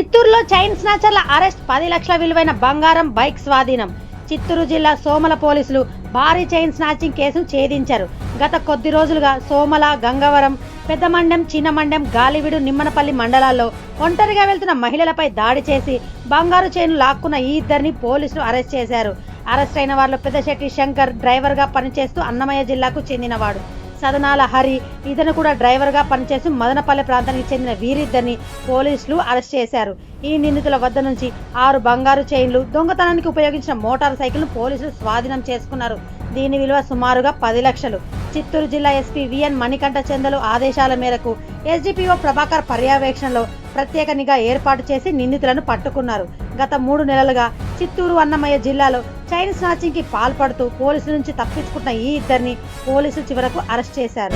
చిత్తూరులో chain స్నాచర్ల arrest పది లక్షల విలువైన బంగారం బైక్ స్వాధీనం. చిత్తూరు జిల్లా సోమల పోలీసులు భారీ చైన్ స్నాచింగ్ కేసును ఛేదించారు. గత కొద్ది రోజులుగా సోమల గంగవరం పెద్దమండెం చిన్నమండెం గాలివిడు నిమ్మనపల్లి మండలాల్లో ఒంటరిగా వెళ్తున్న మహిళలపై దాడి చేసి బంగారు చైన్ లాక్కున్న ఈ ఇద్దరిని పోలీసులు అరెస్ట్ చేశారు. అరెస్ట్ అయిన వారిలో పెద్దశెట్టి శంకర్ డ్రైవర్గా పనిచేస్తూ అన్నమయ్య జిల్లాకు చెందినవాడు. సదనాల హరి ఇతను కూడా డ్రైవర్గా పనిచేసి మదనపల్లె ప్రాంతానికి చెందిన వీరిద్దరిని పోలీసులు అరెస్ట్ చేశారు. ఈ నిందితుల వద్ద నుంచి ఆరు బంగారు చైన్లు దొంగతనానికి ఉపయోగించిన మోటార్ సైకిల్ను పోలీసులు స్వాధీనం చేసుకున్నారు. దీని విలువ సుమారుగా పది లక్షలు. చిత్తూరు జిల్లా ఎస్పీ విఎన్ మణికంఠ చందలు ఆదేశాల మేరకు ఎస్డిపిఓ ప్రభాకర్ పర్యవేక్షణలో ప్రత్యేక నిఘా ఏర్పాటు చేసి నిందితులను పట్టుకున్నారు. గత మూడు నెలలుగా చిత్తూరు అన్నమయ్య జిల్లాలో చైన్ స్నాచింగ్కి పాల్పడుతూ పోలీసుల నుంచి తప్పించుకున్న ఈ ఇద్దరిని పోలీసులు చివరకు అరెస్ట్ చేశారు.